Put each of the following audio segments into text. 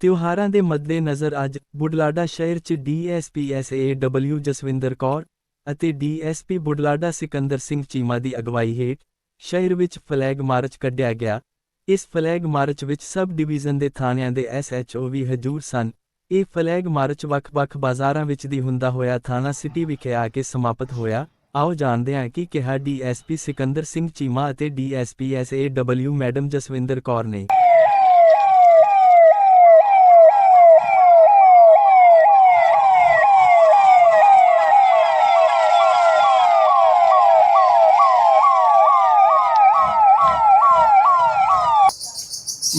ਤਿਉਹਾਰਾਂ ਦੇ ਮੱਦੇਨਜ਼ਰ ਅੱਜ ਬੁਢਲਾਡਾ ਸ਼ਹਿਰ 'ਚ ਡੀਐਸਪੀ ਐਸਏਡਬਲਯੂ ਜਸਵਿੰਦਰ ਕੌਰ ਅਤੇ ਡੀਐਸਪੀ ਬੁਢਲਾਡਾ ਸਿਕੰਦਰ ਸਿੰਘ ਚੀਮਾ ਦੀ ਅਗਵਾਈ ਹੇਠ ਸ਼ਹਿਰ ਵਿੱਚ ਫਲੈਗ ਮਾਰਚ ਕੱਢਿਆ ਗਿਆ। ਇਸ ਫਲੈਗ ਮਾਰਚ ਵਿੱਚ ਸਬ ਡਿਵੀਜ਼ਨ ਦੇ ਥਾਣਿਆਂ ਦੇ ਐਸਐਚਓ ਵੀ ਹਜੂਰ ਸਨ। ਇਹ ਫਲੈਗ ਮਾਰਚ ਵੱਖ-ਵੱਖ ਬਾਜ਼ਾਰਾਂ ਵਿੱਚ ਦੀ ਹੁੰਦਾ ਹੋਇਆ ਥਾਣਾ ਸਿਟੀ ਵਿਖੇ ਆ ਕੇ ਸਮਾਪਤ ਹੋਇਆ। ਆਓ ਜਾਣਦੇ ਹਾਂ ਕਿ ਕਿਹਾ ਡੀਐਸਪੀ ਸਿਕੰਦਰ ਸਿੰਘ ਚੀਮਾ ਅਤੇ DSP SAW madam Jaswinder Kaur ਨੇ।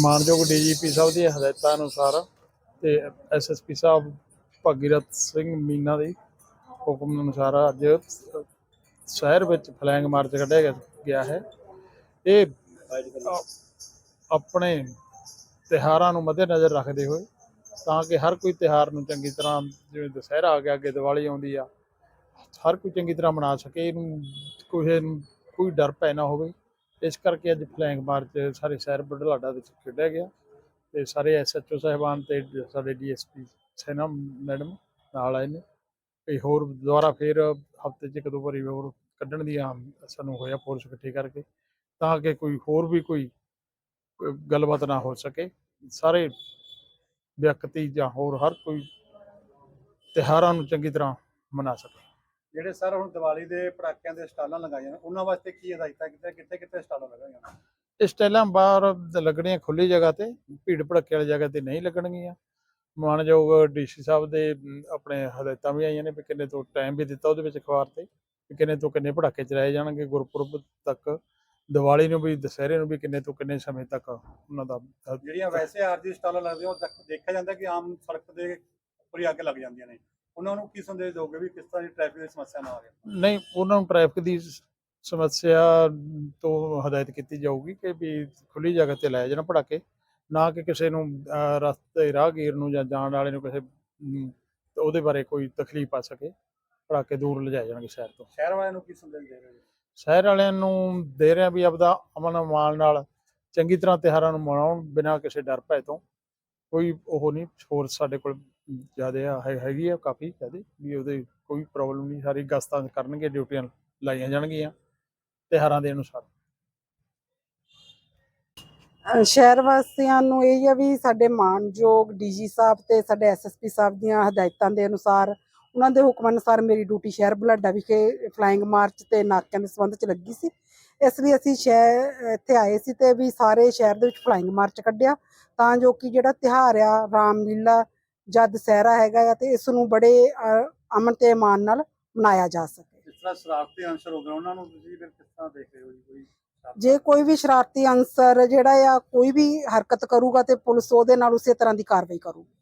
ਮਾਨਯੋਗ ਡੀਜੀਪੀ ਸਾਹਿਬ ਦੀਆਂ ਹਦਾਇਤਾਂ ਅਨੁਸਾਰ ਤੇ ਐਸਐਸਪੀ ਸਾਹਿਬ ਭਗੀਰਥ ਸਿੰਘ ਮੀਨਾ ਦੇ ਹੁਕਮ ਅਨੁਸਾਰ ਅੱਜ ਸ਼ਹਿਰ ਵਿੱਚ ਫਲੈਂਗ ਮਾਰਚ ਕੱਢਿਆ ਗਿਆ- ਗਿਆ ਹੈ। ਇਹ ਆਪਣੇ ਤਿਹਾਰਾਂ ਨੂੰ ਮੱਦੇਨਜ਼ਰ ਰੱਖਦੇ ਹੋਏ ਤਾਂ ਕਿ ਹਰ ਕੋਈ ਤਿਹਾਰ ਨੂੰ ਚੰਗੀ ਤਰ੍ਹਾਂ ਜਿਵੇਂ ਦੁਸਹਿਰਾ ਆ ਗਿਆ, ਅੱਗੇ ਦੀਵਾਲੀ ਆਉਂਦੀ ਆ, ਹਰ ਕੋਈ ਚੰਗੀ ਤਰ੍ਹਾਂ ਮਨਾ ਸਕੇ, ਇਹਨੂੰ ਕੋਈ ਨੂੰ ਕੋਈ ਡਰ ਪੈ ਨਾ ਹੋਵੇ। ਇਸ ਕਰਕੇ ਅੱਜ ਫਲੈਂਗ ਮਾਰਚ ਸਾਰੇ ਸ਼ਹਿਰ ਬੁਢਲਾਡਾ ਵਿੱਚ ਖੇਡਿਆ ਗਿਆ ਤੇ ਸਾਰੇ ਐਸਐਚਓ ਸਾਹਿਬਾਨ ਤੇ ਸਾਡੇ ਡੀਐਸਪੀ ਸੈਨਾ ਮੈਡਮ ਨਾਲ ਆਏ ਨੇ ਤੇ ਹੋਰ ਦੁਬਾਰਾ ਫਿਰ ਹਫ਼ਤੇ 'ਚ ਇੱਕ ਦੋ ਵਾਰੀ ਹੋਰ ਕੱਢਣ ਦੀਆਂ ਸਾਨੂੰ ਹੋਇਆ ਫੋਰਸ ਇਕੱਠੀ ਕਰਕੇ ਤਾਂ ਕਿ ਕੋਈ ਹੋਰ ਵੀ ਕੋਈ ਕੋਈ ਗੱਲਬਾਤ ਨਾ ਹੋ ਸਕੇ। ਸਾਰੇ ਵਿਅਕਤੀ ਜਾਂ ਹੋਰ ਹਰ ਕੋਈ ਤਿਉਹਾਰਾਂ ਨੂੰ ਚੰਗੀ ਤਰ੍ਹਾਂ ਮਨਾ ਸਕੇ। ਜਿਹੜੇ ਸਰ ਹੁਣ ਦੀਵਾਲੀ ਦੇ ਪਟਾਕਿਆਂ ਦੇ ਸਟਾਲਾਂ ਲਗਾਈਆਂ ਨੇ ਉਹਨਾਂ ਵਾਸਤੇ ਕੀ ਹਦਾਇਤਾਂ ਕਿਤੇ ਕਿੱਥੇ ਕਿੱਥੇ ਸਟਾਲਾਂ ਲਗਾਈਆਂ ਇਹ ਸਟਾਈਲਾਂ ਬਾਹਰ ਲੱਗਣੀਆਂ ਖੁੱਲੀ ਜਗ੍ਹਾ ਤੇ ਭੀੜ ਭੜੱਕੇ ਵਾਲੀ ਜਗ੍ਹਾ ਤੇ ਨਹੀਂ ਲੱਗਣਗੀਆਂ। ਮਾਨਯੋਗ ਡੀਸੀ ਸਾਹਿਬ ਦੇ ਆਪਣੇ ਹਦਾਇਤਾਂ ਵੀ ਆਈਆਂ ਨੇ ਵੀ ਕਿੰਨੇ ਤੋਂ ਟਾਈਮ ਵੀ ਦਿੱਤਾ ਉਹਦੇ ਵਿੱਚ ਅਖਬਾਰ ਤੇ ਵੀ ਕਿੰਨੇ ਤੋਂ ਕਿੰਨੇ ਪੜਾਕੇ ਚਲਾਏ ਜਾਣਗੇ ਗੁਰਪੁਰਬ ਤੱਕ ਦੀਵਾਲੀ ਨੂੰ ਵੀ ਦੁਸਹਿਰੇ ਨੂੰ ਵੀ ਕਿੰਨੇ ਤੋਂ ਕਿੰਨੇ ਸਮੇਂ ਤੱਕ ਉਹਨਾਂ ਦਾ ਜਿਹੜੀਆਂ ਵੈਸੇ ਆਰਜੀ ਸਟਾਲਾਂ ਲੱਗਦੀਆਂ ਉਹ ਦੇਖਿਆ ਜਾਂਦਾ ਕਿ ਆਮ ਸੜਕ ਦੇ ਉੱਪਰ ਹੀ ਆ ਕੇ ਲੱਗ ਜਾਂਦੀਆਂ ਨੇ। ਉਹਨਾਂ ਨੂੰ ਕੀ ਸੰਦੇਸ਼ ਦੋਗੇ ਵੀ ਕਿਸ ਤਰ੍ਹਾਂ ਦੀ ਟ੍ਰੈਫਿਕ ਦੀ ਸਮੱਸਿਆ ਨਾ ਆਵੇ ਨਹੀਂ ਉਹਨਾਂ ਨੂੰ ਟ੍ਰੈਫਿਕ ਦੀ ਸਮੱਸਿਆ ਤੋਂ ਹਦਾਇਤ ਕੀਤੀ ਜਾਊਗੀ ਕਿ ਵੀ ਖੁੱਲੀ ਜਗ੍ਹਾ ਤੇ ਲਾਏ ਜਾਣ ਪੜਾਕੇ ਨਾ ਕਿ ਕਿਸੇ ਨੂੰ ਰਸਤੇ ਰਾਹਗੀਰ ਨੂੰ ਜਾਂ ਜਾਣ ਵਾਲੇ ਨੂੰ ਕਿਸੇ ਉਹਦੇ ਬਾਰੇ ਕੋਈ ਤਕਲੀਫ ਆ ਸਕੇ ਪੜਾਕੇ ਦੂਰ ਲਿਜਾਏ ਜਾਣਗੇ ਸ਼ਹਿਰ ਤੋਂ। ਸ਼ਹਿਰ ਵਾਲਿਆਂ ਨੂੰ ਕੀ ਸੰਦੇਸ਼ ਦੇ ਰਹੇ ਹੋ? ਸ਼ਹਿਰ ਵਾਲਿਆਂ ਨੂੰ ਦੇ ਰਿਹਾ ਵੀ ਆਪਦਾ ਅਮਨ ਅਮਾਨ ਨਾਲ ਚੰਗੀ ਤਰ੍ਹਾਂ ਤਿਉਹਾਰਾਂ ਨੂੰ ਮਨਾਉਣ ਬਿਨਾਂ ਕਿਸੇ ਡਰ ਭੈ ਤੋਂ ਕੋਈ ਉਹ ਨਹੀਂ ਹੋਰ ਸਾਡੇ ਕੋਲ ਜ਼ਿਆਦਾ ਹੈ ਹੈਗੀ ਆ ਕਾਫੀ ਜ਼ਿਆਦਾ ਵੀ ਉਹਦੇ ਕੋਈ ਪ੍ਰੋਬਲਮ ਨਹੀਂ ਸਾਰੀ ਗਸਤਾਂ ਕਰਨਗੇ ਡਿਊਟੀਆਂ ਲਾਈਆਂ ਜਾਣਗੀਆਂ ਤਿਉਹਾਰਾਂ ਦੇ ਅਨੁਸਾਰ। ਅ, ਸ਼ਹਿਰ ਵਾਸੀਆਂ ਨੂੰ ਇਹ ਹੈ ਵੀ ਸਾਡੇ ਮਾਨਯੋਗ ਡੀਜੀ ਸਾਹਿਬ ਤੇ ਸਾਡੇ ਐਸਐਸਪੀ ਸਾਹਿਬ ਦੀਆਂ ਹਦਾਇਤਾਂ ਦੇ ਅਨੁਸਾਰ ਉਹਨਾਂ ਦੇ ਹੁਕਮ ਅਨੁਸਾਰ ਮੇਰੀ ਡਿਊਟੀ ਸ਼ਹਿਰ ਬੁਲਾਡਾ ਵਿਖੇ ਫਲਾਈਂਗ ਮਾਰਚ ਤੇ ਨਾਕਿਆਂ ਦੇ ਸੰਬੰਧ ਚ ਲੱਗੀ ਸੀ। ਇਸ ਲਈ ਅਸੀਂ ਸ਼ਹਿਰ ਇੱਥੇ ਆਏ ਸੀ ਤੇ ਵੀ ਸਾਰੇ ਸ਼ਹਿਰ ਦੇ ਵਿੱਚ ਫਲਾਈਂਗ ਮਾਰਚ ਕੱਢਿਆ ਤਾਂ ਜੋ ਕਿ ਜਿਹੜਾ ਤਿਉਹਾਰ ਆ ਰਾਮਲੀਲਾ ਜਾਂ ਦੁਸਹਿਰਾ ਹੈਗਾ ਆ ਤੇ ਇਸ ਨੂੰ ਬੜੇ ਅਮਨ ਤੇ ਇਮਾਨ ਨਾਲ ਮਨਾਇਆ ਜਾ ਸਕੇ। ਜਿਸ ਤਰ੍ਹਾਂ ਸ਼ਰਾਰਤੀ ਅੰਸਰ ਹੋ ਗਏ? ਉਹਨਾਂ ਨੂੰ ਤੁਸੀਂ ਫਿਰ ਕਿਸ ਤਰ੍ਹਾਂ ਦੇਖ ਰਹੇ ਹੋ ਜੀ? ਕੋਈ ਸ਼ਰਾਰਤ? ਜੇ ਕੋਈ ਵੀ ਸ਼ਰਾਰਤੀ ਅਨਸਰ ਜਿਹੜਾ ਆ ਕੋਈ ਵੀ ਹਰਕਤ ਕਰੂਗਾ ਤੇ ਪੁਲਿਸ ਉਹਦੇ ਨਾਲ ਉਸੇ ਤਰ੍ਹਾਂ ਦੀ ਕਾਰਵਾਈ ਕਰੂਗੀ।